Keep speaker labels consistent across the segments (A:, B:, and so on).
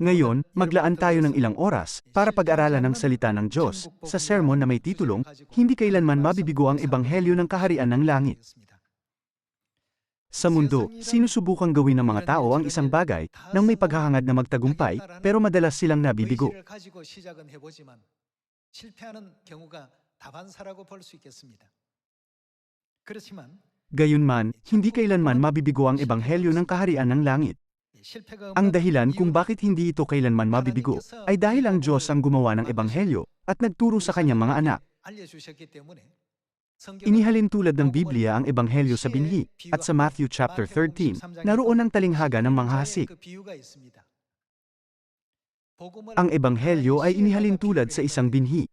A: Ngayon, maglaan tayo ng ilang oras para pag-aralan ng salita ng Diyos sa sermon na may titulong, Hindi kailanman mabibigo ang ebanghelyo ng kaharian ng langit. Sa mundo, sinusubukang gawin ng mga tao ang isang bagay nang may paghahangad na magtagumpay, pero madalas silang nabibigo. Gayunman, hindi kailanman mabibigo ang ebanghelyo ng kaharian ng langit. Ang dahilan kung bakit hindi ito kailanman mabibigo ay dahil ang Diyos ang gumawa ng ebanghelyo at nagturo sa kanyang mga anak. Inihalin tulad ng Biblia ang ebanghelyo sa binhi at sa Matthew chapter 13, naroon ang talinghaga ng
B: manghahasik.
A: Ang ebanghelyo ay inihalin tulad sa isang binhi.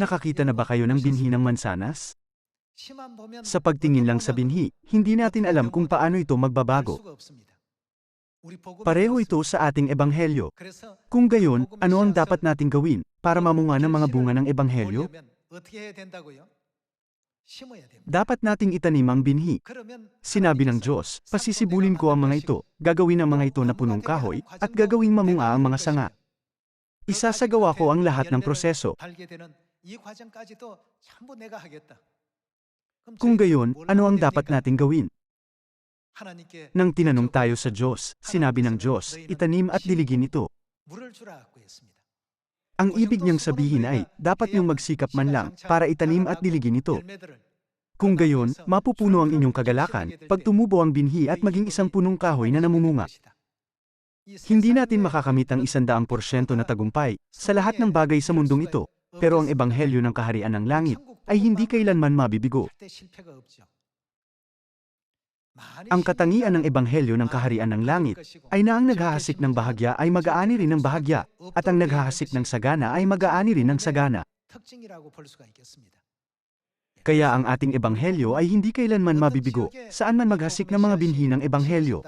A: Nakakita na ba kayo ng binhi ng mansanas? Sa pagtingin lang sa binhi, hindi natin alam kung paano ito magbabago. Pareho ito sa ating ebanghelyo. Kung gayon, ano ang dapat nating gawin para mamunga ng mga bunga ng ebanghelyo? Dapat nating itanim ang binhi. Sinabi ng Diyos, pasisibulin ko ang mga ito, gagawin ang mga ito na punong kahoy, at gagawing mamunga ang mga sanga. Isasagawa ko ang lahat ng proseso. Kung gayon, ano ang dapat nating gawin? Nang tinanong tayo sa Diyos, sinabi ng Diyos, itanim at diligin ito. Ang ibig niyang sabihin ay, dapat niyong magsikap man lang para itanim at diligin ito. Kung gayon, mapupuno ang inyong kagalakan, pag tumubo ang binhi at maging isang punong kahoy na namumunga. Hindi natin makakamit ang isandaang porsyento na tagumpay sa lahat ng bagay sa mundong ito, pero ang ebanghelyo ng kaharian ng langit ay hindi kailanman mabibigo. Ang katangian ng Ebanghelyo ng Kaharian ng Langit ay na ang naghahasik ng bahagya ay mag-aani rin ng bahagya, at ang naghahasik ng sagana ay mag-aani rin ng sagana. Kaya ang ating Ebanghelyo ay hindi kailanman mabibigo, saan man maghasik ng mga binhi ng Ebanghelyo.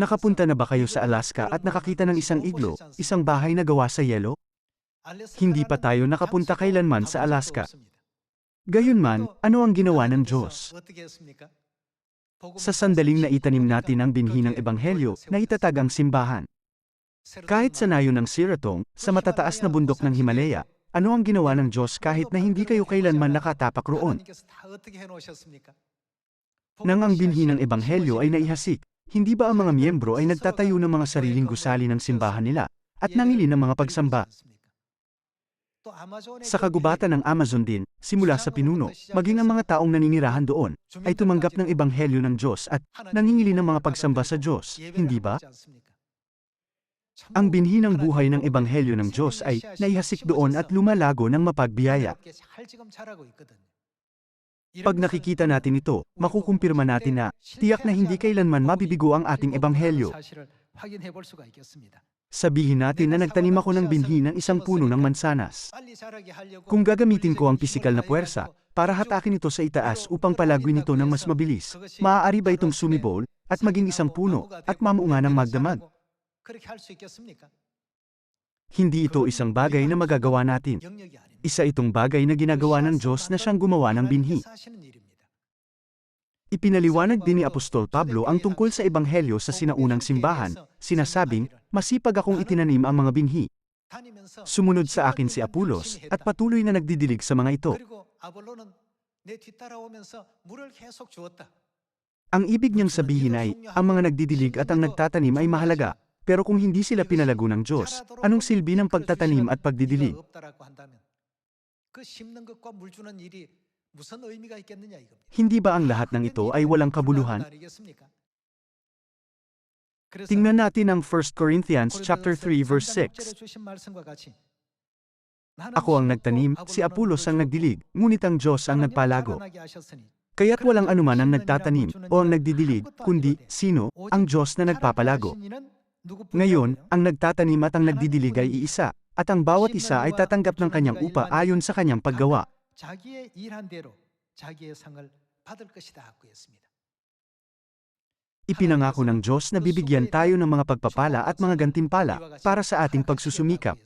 A: Nakapunta na ba kayo sa Alaska at nakakita ng isang iglo, isang bahay na gawa sa yelo? Hindi pa tayo nakapunta kailanman sa Alaska. Gayunman, ano ang ginawa ng Diyos? Sa sandaling na itanim natin ang binhi ng ebanghelyo, na itatag ang simbahan. Kahit sa nayo ng Siratong, sa matataas na bundok ng Himalaya, ano ang ginawa ng Diyos kahit na hindi kayo kailanman nakatapak roon? Nang ang binhi ng ebanghelyo ay naihasik, hindi ba ang mga miyembro ay nagtatayo ng mga sariling gusali ng simbahan nila, at nangili ng mga pagsamba? Sa kagubatan ng Amazon din, simula sa pinuno, maging ang mga taong naninirahan doon, ay tumanggap ng ebanghelyo ng Diyos at nangingili ng mga pagsamba sa Diyos, hindi ba? Ang binhi ng buhay ng ebanghelyo ng Diyos ay naihasik doon at lumalago ng mapagbiyaya. Pag nakikita natin ito, makukumpirma natin na tiyak na hindi kailanman mabibigo ang ating ebanghelyo. Sabihin natin na nagtanim ako ng binhi ng isang puno ng mansanas. Kung gagamitin ko ang pisikal na puwersa para hatakin ito sa itaas upang palagwin ito ng mas mabilis, maaari ba itong sumibol at maging isang puno at mamuunga ng magdamag? Hindi ito isang bagay na magagawa natin. Isa itong bagay na ginagawa ng Diyos na siyang gumawa ng binhi. Ipinaliwanag din ni Apostol Pablo ang tungkol sa ebanghelyo sa sinaunang simbahan, sinasabing, masipag akong itinanim ang mga binhi. Sumunod sa akin si Apulos, at patuloy na nagdidilig sa mga ito. Ang ibig niyang sabihin ay, ang mga nagdidilig at ang nagtatanim ay mahalaga, pero kung hindi sila pinalago ng Diyos, anong silbi ng pagtatanim at pagdidilig? Hindi ba ang lahat ng ito ay walang kabuluhan? Tingnan natin ang 1 Corinthians chapter 3 verse 6. Ako ang nagtanim, si Apulos ang nagdilig, ngunit ang Diyos ang nagpalago. Kaya't walang anuman ang nagtatanim o ang nagdidilig, kundi sino, ang Diyos na nagpapalago. Ngayon, ang nagtatanim at ang nagdidilig ay iisa, at ang bawat isa ay tatanggap ng kanyang upa ayon sa kanyang paggawa. Ipinangako ng Diyos na bibigyan tayo ng mga pagpapala at mga gantimpala para sa ating pagsusumikap.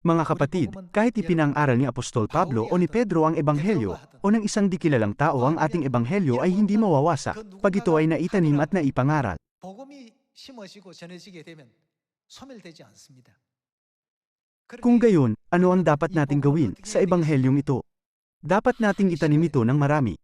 A: Mga kapatid, kahit ipinangaral ni Apostol Pablo o ni Pedro ang Ebanghelyo, o ng isang dikilalang tao ang ating Ebanghelyo ay hindi mawawasa, pag ito ay naitanim at naipangaral. Kung gayon, ano ang dapat nating gawin sa Ebanghelyong ito? Dapat nating itanim ito ng marami.